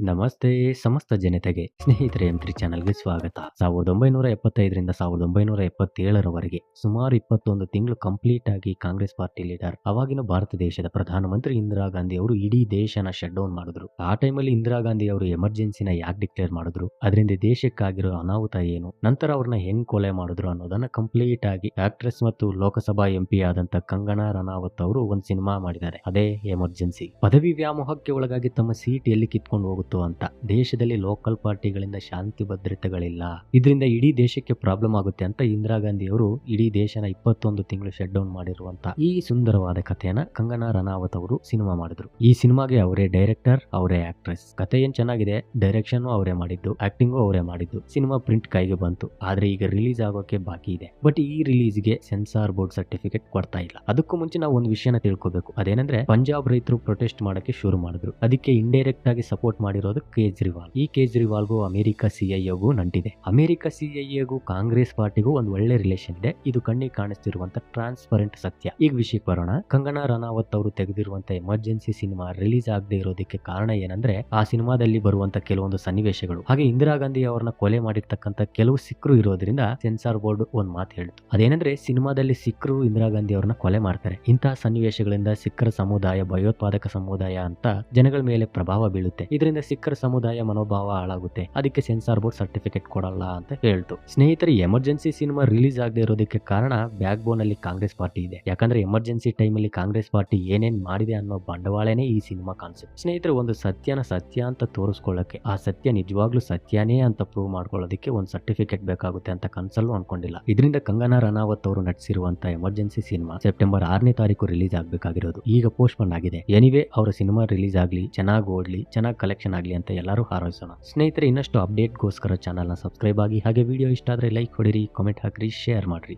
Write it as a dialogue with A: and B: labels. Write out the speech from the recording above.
A: ನಮಸ್ತೆ ಸಮಸ್ತ ಜನತೆಗೆ ಸ್ನೇಹಿತರೆ ಎಂ ತ್ರಿ ಚಾನಲ್ಗೆ ಸ್ವಾಗತ. ಸಾವಿರದ ಒಂಬೈನೂರ ಎಪ್ಪತ್ತೈದರಿಂದ ಸಾವಿರದ ಒಂಬೈನೂರ ಎಪ್ಪತ್ತೇಳರವರೆಗೆ ಸುಮಾರು ಇಪ್ಪತ್ತೊಂದು ತಿಂಗಳು ಕಂಪ್ಲೀಟ್ ಆಗಿ ಕಾಂಗ್ರೆಸ್ ಪಾರ್ಟಿ ಲೀಡರ್, ಅವಾಗಿನ ಭಾರತ ದೇಶದ ಪ್ರಧಾನಮಂತ್ರಿ ಇಂದಿರಾ ಗಾಂಧಿ ಅವರು ಇಡೀ ದೇಶನ ಶಟ್ ಡೌನ್ ಮಾಡಿದ್ರು. ಆ ಟೈಮಲ್ಲಿ ಇಂದಿರಾ ಗಾಂಧಿ ಅವರು ಎಮರ್ಜೆನ್ಸಿನ ಯಾಕೆ ಡಿಕ್ಲೇರ್ ಮಾಡಿದ್ರು? ಅದರಿಂದ ದೇಶಕ್ಕಾಗಿರೋ ಅನಾಹುತ ಏನು? ನಂತರ ಅವ್ರನ್ನ ಹೆಂಗ್ ಕೊಲೆ ಮಾಡಿದ್ರು ಅನ್ನೋದನ್ನ ಕಂಪ್ಲೀಟ್ ಆಗಿ ಆಕ್ಟ್ರೆಸ್ ಮತ್ತು ಲೋಕಸಭಾ ಎಂಪಿ ಆದಂತ ಕಂಗನಾ ರನಾವತ್ ಅವರು ಒಂದು ಸಿನಿಮಾ ಮಾಡಿದ್ದಾರೆ. ಅದೇ ಎಮರ್ಜೆನ್ಸಿ ಪದವಿ ವ್ಯಾಮೋಹಕ್ಕೆ ಒಳಗಾಗಿ ತಮ್ಮ ಸೀಟ್ ಎಲ್ಲಿ ಕಿತ್ಕೊಂಡು ಹೋಗುತ್ತೋ ಅಂತ. ದೇಶದಲ್ಲಿ ಲೋಕಲ್ ಪಾರ್ಟಿಗಳಿಂದ ಶಾಂತಿ ಭದ್ರತೆಗಳಿಲ್ಲ. ಇದರಿಂದ ಇಡೀ ದೇಶಕ್ಕೆ ಪ್ರಾಬ್ಲಮ್ ಆಗುತ್ತೆ ಅಂತ ಇಂದಿರಾ ಗಾಂಧಿ ಅವರು ಇಡೀ ದೇಶನ ಇಪ್ಪತ್ತೊಂದು ತಿಂಗಳು ಶಟ್ ಡೌನ್ ಮಾಡಿರುವಂತ ಈ ಸುಂದರವಾದ ಕಥೆಯನ್ನ ಕಂಗನಾ ರನಾವತ್ ಅವರು ಸಿನಿಮಾ ಮಾಡಿದ್ರು. ಈ ಸಿನಿಮಾಗೆ ಅವರೇ ಡೈರೆಕ್ಟರ್ ಅವರೇ ಆಕ್ಟ್ರೆಸ್ ಕಥೆ ಏನ್ ಚೆನ್ನಾಗಿದೆ ಡೈರೆಕ್ಷನ್ ಅವರೇ ಮಾಡಿದ್ದು ಆಕ್ಟಿಂಗು ಅವರೇ ಮಾಡಿದ್ದು. ಸಿನಿಮಾ ಪ್ರಿಂಟ್ ಕೈಗೆ ಬಂತು. ಆದ್ರೆ ಈಗ ರಿಲೀಸ್ ಆಗೋಕೆ ಬಾಕಿ ಇದೆ. ಬಟ್ ಈ ರಿಲೀಸ್ಗೆ ಸೆನ್ಸಾರ್ ಬೋರ್ಡ್ ಸರ್ಟಿಫಿಕೇಟ್ ಕೊಡ್ತಾ ಇಲ್ಲ. ಅದಕ್ಕೂ ಮುಂಚೆ ನಾವು ಒಂದು ವಿಷಯನ ತಿಳ್ಕೊಬೇಕು. ಅದೇನಂದ್ರೆ, ಪಂಜಾಬ್ ರೈತರು ಪ್ರೊಟೆಸ್ಟ್ ಮಾಡಕ್ಕೆ ಶುರು ಮಾಡಿದ್ರು. ಅದಕ್ಕೆ ಇಂಡೈರೆಕ್ಟ್ ಆಗಿ ಸಪೋರ್ಟ್ ಮಾಡಿರೋದು ಕೇಜ್ರಿವಾಲ್. ಈ ಕೇಜ್ರಿವಾಲ್ಗೂ ಅಮೆರಿಕ ಸಿಐಎಗೂ ನಂಟಿದೆ. ಅಮೆರಿಕ ಸಿಐಎಗೂ ಕಾಂಗ್ರೆಸ್ ಪಾರ್ಟಿಗೂ ಒಂದು ಒಳ್ಳೆ ರಿಲೇಷನ್ ಇದೆ. ಇದು ಕಣ್ಣಿಗೆ ಕಾಣಿಸ್ತಿರುವಂತ ಟ್ರಾನ್ಸ್ಪರೆಂಟ್ ಸತ್ಯ. ಈಗ ವಿಷಯಕ್ಕೆ ಬರೋಣ. ಕಂಗನಾ ರನಾವತ್ ಅವರು ತೆಗೆದಿರುವಂತ ಎಮರ್ಜೆನ್ಸಿ ಸಿನಿಮಾ ರಿಲೀಸ್ ಆಗದೆ ಇರೋದಕ್ಕೆ ಕಾರಣ ಏನಂದ್ರೆ, ಆ ಸಿನಿಮಾದಲ್ಲಿ ಬರುವಂತ ಕೆಲವೊಂದು ಸನ್ನಿವೇಶಗಳು. ಹಾಗೆ ಇಂದಿರಾ ಗಾಂಧಿ ಅವರನ್ನ ಕೊಲೆ ಮಾಡಿರ್ತಕ್ಕಂತ ಕೆಲವು ಸಿಕ್ಕರು ಇರೋದ್ರಿಂದ ಸೆನ್ಸಾರ್ ಬೋರ್ಡ್ ಒಂದ್ ಮಾತು ಹೇಳಿತು. ಅದೇನಂದ್ರೆ, ಸಿನಿಮಾದಲ್ಲಿ ಸಿಕ್ಕರು ಇಂದಿರಾ ಗಾಂಧಿ ಅವರನ್ನ ಕೊಲೆ ಮಾಡ್ತಾರೆ. ಇಂತಹ ಸನ್ನಿವೇಶಗಳಿಂದ ಸಿಕ್ಕರ ಸಮುದಾಯ, ಭಯೋತ್ಪಾದಕ ಸಮುದಾಯ ಅಂತ ಜನಗಳ ಮೇಲೆ ಪ್ರಭಾವ ಬೀಳುತ್ತೆ. ಇದರಿಂದ ಸಿಕ್ಕರ ಸಮುದಾಯ ಮನೋಭಾವ ಹಾಳಾಗುತ್ತೆ. ಅದಕ್ಕೆ ಸೆನ್ಸಾರ್ ಬೋರ್ಡ್ ಸರ್ಟಿಫಿಕೇಟ್ ಕೊಡಲ್ಲ ಅಂತ ಹೇಳ್ತು. ಸ್ನೇಹಿತರೆ ಎಮರ್ಜೆನ್ಸಿ ಸಿನಿಮಾ ರಿಲೀಸ್ ಆಗದೆ ಇರೋದಕ್ಕೆ ಕಾರಣ ಬ್ಯಾಕ್ ಬೋನ್ ಅಲ್ಲಿ ಕಾಂಗ್ರೆಸ್ ಪಾರ್ಟಿ ಇದೆ. ಯಾಕಂದ್ರೆ ಎಮರ್ಜೆನ್ಸಿ ಟೈಮ್ ಅಲ್ಲಿ ಕಾಂಗ್ರೆಸ್ ಪಾರ್ಟಿ ಏನೇನ್ ಮಾಡಿದೆ ಅನ್ನೋ ಬಂಡವಾಳನೇ ಈ ಸಿನಿಮಾ ಕಾನ್ಸೆಪ್ಟ್. ಸ್ನೇಹಿತರೆ, ಒಂದು ಸತ್ಯನ ಸತ್ಯ ಅಂತ ತೋರಿಸ್ಕೊಳ್ಳಕ್ಕೆ ಆ ಸತ್ಯ ನಿಜವಾಗ್ಲೂ ಸತ್ಯನೇ ಅಂತ ಪ್ರೂವ್ ಮಾಡ್ಕೊಳ್ಳೋದಕ್ಕೆ ಒಂದು ಸರ್ಟಿಫಿಕೇಟ್ ಬೇಕಾಗುತ್ತೆ ಅಂತ ಕನ್ಸಲ್ಲೂ ಅನ್ಕೊಂಡಿಲ್ಲ. ಇದರಿಂದ ಕಂಗನಾ ರನಾವತ್ ಅವರು ನಟಿಸಿರುವಂತ ಎಮರ್ಜೆನ್ಸಿ ಸಿನಿಮಾ ಸೆಪ್ಟೆಂಬರ್ ಆರನೇ ತಾರೀಕು ರಿಲೀಸ್ ಆಗ್ಬೇಕಾಗಿರೋದು. ಈಗ ಪೋಸ್ಟ್ಪೋನ್ ಆಗಿದೆ. ಎನಿವೇ, ಅವರ ಸಿನಿಮಾ ರಿಲೀಸ್ ಆಗ್ಲಿ, ಚೆನ್ನಾಗಿ ಓಡ್ಲಿ, ಚೆನ್ನಾಗಿ ಕಲೆಕ್ಷನ್ ಆಗ್ಲಿ ಅಂತ ಎಲ್ಲರೂ ಹಾರೈಸೋಣ. ಸ್ನೇಹಿತರೆ, ಇನ್ನಷ್ಟು ಅಪ್ಡೇಟ್ಗೋಸ್ಕರ ಚಾನಲ್ನ ಸಬ್ಸ್ಕ್ರೈಬ್ ಆಗಿ ಹಾಗೆ ವಿಡಿಯೋ ಇಷ್ಟ ಆದರೆ ಲೈಕ್ ಹೊಡಿರಿ ಕಾಮೆಂಟ್ ಹಾಕ್ರಿ ಶೇರ್ ಮಾಡ್ರಿ.